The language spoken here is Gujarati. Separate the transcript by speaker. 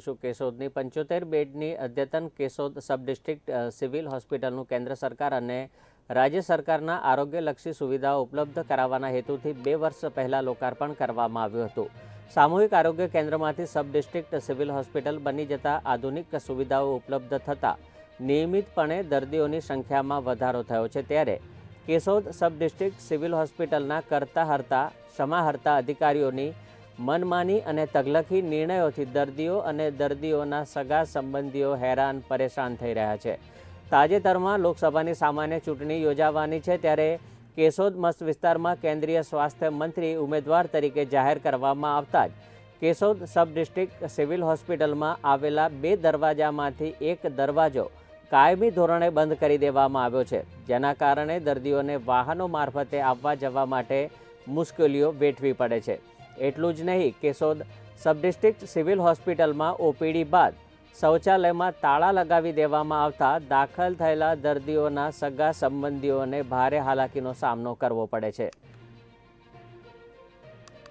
Speaker 1: શું કેશોદની પંચોતેર બેડની અદ્યતન કેશોદ સબ ડિસ્ટ્રિક્ટ સિવિલ હોસ્પિટલનું કેન્દ્ર સરકાર અને રાજ્ય સરકારના આરોગ્યલક્ષી સુવિધાઓ ઉપલબ્ધ કરાવવાના હેતુથી બે વર્ષ પહેલાં લોકાર્પણ કરવામાં આવ્યું હતું. સામૂહિક આરોગ્ય કેન્દ્રમાંથી સબ ડિસ્ટ્રિક્ટ સિવિલ હોસ્પિટલ બની જતા આધુનિક સુવિધાઓ ઉપલબ્ધ થતાં નિયમિતપણે દર્દીઓની સંખ્યામાં વધારો થયો છે. ત્યારે કેશોદ સબ ડિસ્ટ્રિક્ટ સિવિલ હોસ્પિટલના કરતા હરતા સમાહર્તા અધિકારીઓની મનમાની અને તગલખી નિર્ણયોથી દર્દીઓ અને દર્દીઓના સગા સંબંધીઓ હેરાન પરેશાન થઈ રહ્યા છે. તાજેતરમાં લોકસભાની સામાન્ય ચૂંટણી યોજાવાની છે ત્યારે કેશોદ મસ્ત વિસ્તારમાં કેન્દ્રીય સ્વાસ્થ્ય મંત્રી ઉમેદવાર તરીકે જાહેર કરવામાં આવતા જ કેશોદ સબ ડિસ્ટ્રિક્ટ સિવિલ હોસ્પિટલમાં આવેલા બે દરવાજામાંથી એક દરવાજો કાયમી ધોરણે બંધ કરી દેવામાં આવ્યો છે, જેના કારણે દર્દીઓને વાહનો મારફતે આવવા જવા માટે મુશ્કેલીઓ વેઠવી પડે છે. એટલું જ નહીં, કેશોદ સબ ડિસ્ટ્રિક્ટ સિવિલ હોસ્પિટલમાં ઓપીડી બાદ શૌચાલયમાં તાળા લગાવી દેવામાં આવતા દાખલ થયેલા દર્દીઓના સગા સંબંધીઓને ભારે હાલાકીનો સામનો કરવો પડે છે.